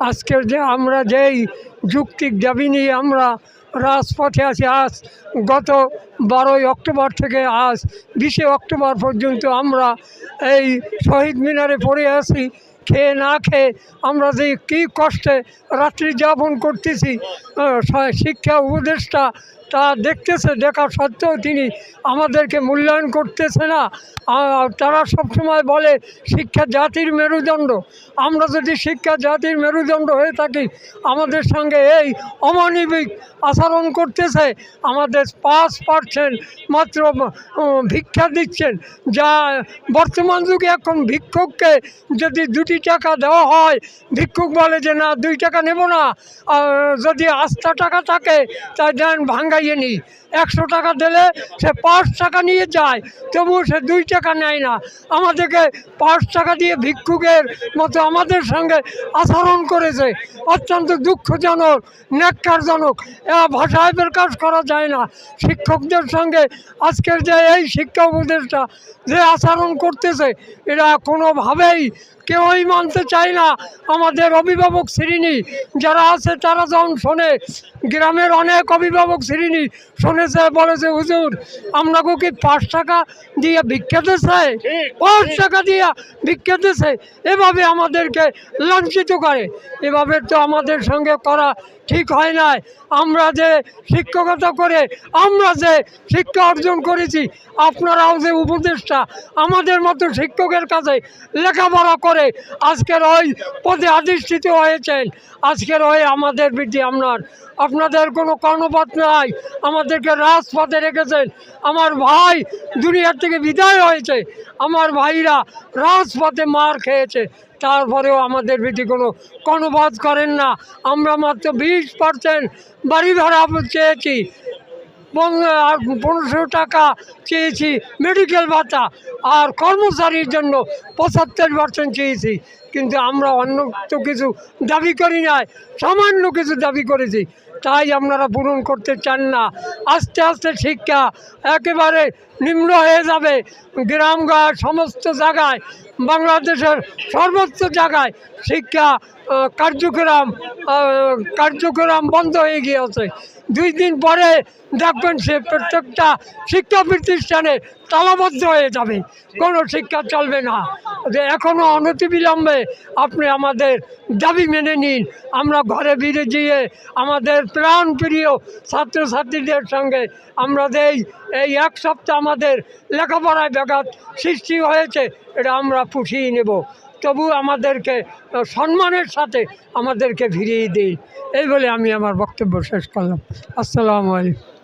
আজকের যে আমরা যেই যুক্তিক দাবি নিয়ে আমরা রাজপথে আছি, আজ গত বারোই অক্টোবর থেকে আজ বিশে অক্টোবর পর্যন্ত আমরা এই শহীদ মিনারে পড়ে আছি। খেয়ে না খেয়ে আমরা যে কী কষ্টে রাত্রি যাপন করতেছি শিক্ষা উপদেষ্টা তা দেখতেছে, দেখা সত্ত্বেও তিনি আমাদেরকে মূল্যায়ন করতেছে না। তারা সবসময় বলে, শিক্ষা জাতির মেরুদণ্ড। আমরা যদি শিক্ষা জাতির মেরুদণ্ড হয়ে থাকি, আমাদের সঙ্গে এই অমানবিক আচরণ করতেছে, আমাদের পাঁচ পার্সেন্ট মাত্র ভিক্ষা দিচ্ছেন। যা বর্তমান যুগে এখন ভিক্ষুককে যদি দুটি টাকা দেওয়া হয়, ভিক্ষুক বলে যে, না, দুই টাকা নেব না। যদি আস্থা টাকা থাকে, তাই দেন ভাঙ্গাইয়ে নিই একশো টাকা দিলে সে পাঁচ টাকা নিয়ে যায়, তবুও সে দুই টাকা নেয় না। আমাদেরকে পাঁচ টাকা দিয়ে ভিক্ষুকের মতো আমাদের সঙ্গে আচরণ করেছে। অত্যন্ত দুঃখজনক, ন্যাক্কারজনক। ভাষায় প্রকাশ করা যায় না। শিক্ষকদের সঙ্গে আজকের যে এই শিক্ষা উপদেশটা যে আচরণ করতেছে এরা কোনোভাবেই কেউই মানতে চায় না। আমাদের অভিভাবক শ্রেণি যারা আছে তারা যখন শোনে গ্রামের অনেক অভিভাবক শ্রেণি শুনেছে বলেছে হুজুর আপনাকে কি পাঁচ টাকা দিয়ে ভিক্ষা দিচ্ছে পাঁচ টাকা দিয়ে ভিক্ষা দিচ্ছে এভাবে আমাদেরকে লাঞ্ছিত করে। এভাবে তো আমাদের সঙ্গে করা ঠিক হয় নাই। আমরা যে শিক্ষকতা করে আমরা যে শিক্ষা অর্জন করেছি আপনারাও যে উপদেষ্টা আমাদের মতো শিক্ষকের কাছে লেখাপড়া করে আজকের ওই পদে অধিষ্ঠিত হয়েছেন। আজকের ওই আমাদের বিটি আপনার আপনাদের কোনো কর্ণপাত নাই। আমাদেরকে রাজপথে রেখেছেন। আমার ভাই দুনিয়ার থেকে বিদায় হয়েছে। আমার ভাইরা রাজপথে মার খেয়েছে। তারপরেও আমাদের বিটি কোনো কর্ণপাত করেন না। আমরা মাত্র বিশ পার্সেন্ট বাড়ি ভাড়া চেয়েছি পনেরোশো টাকা চেয়েছি মেডিকেল ভাতা আর কর্মচারীর জন্য পঁচাত্তর পার্সেন্ট চেয়েছি। কিন্তু আমরা অন্য তো কিছু দাবি করি নাই, সামান্য কিছু দাবি করেছি। তাই আপনারা পূরণ করতে চান না। আস্তে আস্তে শিক্ষা একেবারে নিম্ন হয়ে যাবে। গ্রামগঞ্জ সমস্ত জায়গায়, বাংলাদেশের সর্বোচ্চ জায়গায় শিক্ষা কার্যক্রম কার্যক্রম বন্ধ হয়ে গিয়েছে। দুই দিন পরে দেখবেন সে প্রত্যেকটা শিক্ষা প্রতিষ্ঠানে তালাবদ্ধ হয়ে যাবে। কোনো শিক্ষা চলবে না। যে এখনও অনতিবিলম্বে আপনি আমাদের দাবি মেনে নিন। আমরা ঘরে ফিরে গিয়ে আমাদের প্রাণ প্রিয় ছাত্রছাত্রীদের সঙ্গে আমরা এই এই এক সপ্তাহ আমাদের লেখাপড়ায় ব্যাঘাত সৃষ্টি হয়েছে, এটা আমরা পুষিয়ে নেব। তবু আমাদেরকে সম্মানের সাথে আমাদেরকে ফিরিয়ে দিই এই বলে আমি আমার বক্তব্য শেষ করলাম। আসসালামু আলাইকুম।